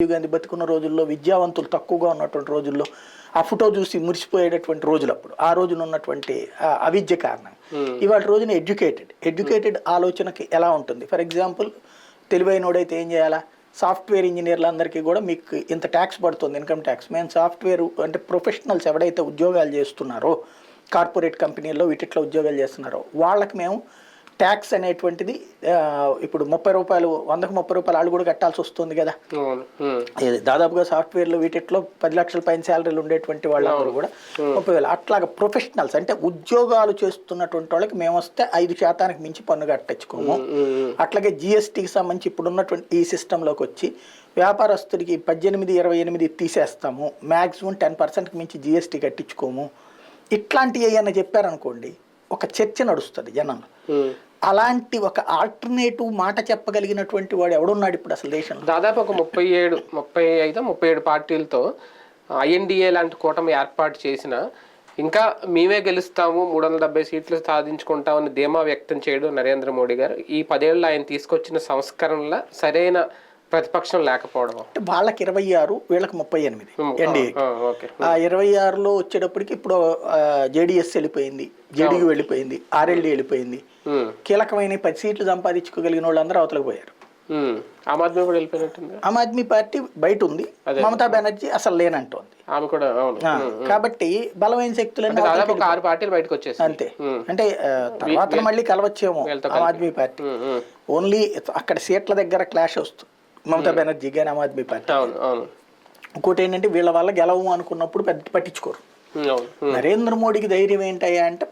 రాజీవ్ గాంధీ బతుకున్న రోజుల్లో విద్యావంతులు తక్కువగా ఉన్నటువంటి రోజుల్లో ఆ ఫోటో చూసి మురిసిపోయేటటువంటి రోజులు అప్పుడు ఆ రోజున ఉన్నటువంటి అవిద్య కారణం. ఇవాళ రోజున ఎడ్యుకేటెడ్. ఎడ్యుకేటెడ్ ఆలోచనకి ఎలా ఉంటుంది? ఫర్ ఎగ్జాంపుల్ తెలివైనోడైతే ఏం చేయాలా? సాఫ్ట్వేర్ ఇంజనీర్లందరికీ కూడా మీకు ఇంత ట్యాక్స్ పడుతుంది ఇన్కమ్ ట్యాక్స్. మేము సాఫ్ట్వేర్ అంటే ప్రొఫెషనల్స్ ఎవడైతే ఉద్యోగాలు చేస్తున్నారో కార్పొరేట్ కంపెనీల్లో వీటిట్లో ఉద్యోగాలు చేస్తున్నారో వాళ్ళకి మేము ట్యాక్స్ అనేటువంటిది ఇప్పుడు ముప్పై రూపాయలు వందకు ముప్పై రూపాయలు వాళ్ళు కూడా కట్టాల్సి వస్తుంది కదా. దాదాపుగా సాఫ్ట్వేర్లు వీటిట్లో పది లక్షల పైన శాలరీలు ఉండేటువంటి వాళ్ళందరూ కూడా ముప్పై వేలు. అట్లాగా ప్రొఫెషనల్స్ అంటే ఉద్యోగాలు చేస్తున్నటువంటి వాళ్ళకి మేము వస్తే ఐదు శాతానికి మించి పన్ను కట్టించుకోము. అట్లాగే జిఎస్టీకి సంబంధించి ఇప్పుడు ఉన్నటువంటి ఈ సిస్టంలోకి వచ్చి వ్యాపారస్తుడికి పద్దెనిమిది ఇరవై ఎనిమిది తీసేస్తాము. మ్యాక్సిమం టెన్ పర్సెంట్కి మించి జిఎస్టీ కట్టించుకోము. ఇట్లాంటివి ఏమన్నా చెప్పారనుకోండి ఒక చర్చ నడుస్తుంది జనంలో. అలాంటి ఒక ఆల్టర్నేటివ్ మాట చెప్పగలిగినటువంటి వాడు ఎవడున్నాడు ఇప్పుడు అసలు దేశంలో? దాదాపు ఒక ముప్పై ఏడు ముప్పై ఐదు ముప్పై ఏడు పార్టీలతో ఐఎన్డిఏ లాంటి కూటమి ఏర్పాటు చేసిన ఇంకా మేమే గెలుస్తాము మూడు వందల డెబ్బై సీట్లు సాధించుకుంటామని ధీమా వ్యక్తం చేయడం నరేంద్ర మోడీ గారు. ఈ పదేళ్ళు ఆయన తీసుకొచ్చిన సంస్కరణల సరైన ప్రతిపక్షం లేకపోవడం అంటే వాళ్ళకి ఇరవై ఆరు వీళ్ళకి ముప్పై ఎనిమిది ఎన్డీఏ. ఆ, ఇరవై ఆరులో వచ్చేటప్పటికి ఇప్పుడు జేడిఎస్ వెళ్ళిపోయింది జేడీయూ వెళ్ళిపోయింది ఆర్ఎల్డీ వెళ్ళిపోయింది. కీలకమైన పది సీట్లు సంపాదించుకోగలిగిన వాళ్ళందరూ అవతలకు పోయారు. ఆమ్ ఆద్మీ కూడా వెళ్ళిపోయినట్టుంది. ఆమ్ ఆద్మీ పార్టీ బయట ఉంది. మమతా బెనర్జీ అసలు లేనంటోంది. ఆమె కూడా కాబట్టి బలమైన శక్తులన్నీ దాదాపు ఒక ఆరు పార్టీలు బయటకు వచ్చేసి అంతే. అంటే తర్వాత మళ్ళీ కలవచ్చేమో ఆమ్ ఆద్మీ పార్టీ. ఓన్లీ అక్కడ సీట్ల దగ్గర క్లాష్ వస్తుంది. మమతా బెనర్జీ కానీ ఆమ్ ఆద్మీ పార్టీ అవును అవును. ఇంకోటి ఏంటంటే వీళ్ళ వల్ల గెలవు అనుకున్నప్పుడు పెద్ద పట్టించుకోరు. అవును. ఉమ్, నరేంద్ర మోడీకి ధైర్యం ఏంటయ్యా అంటే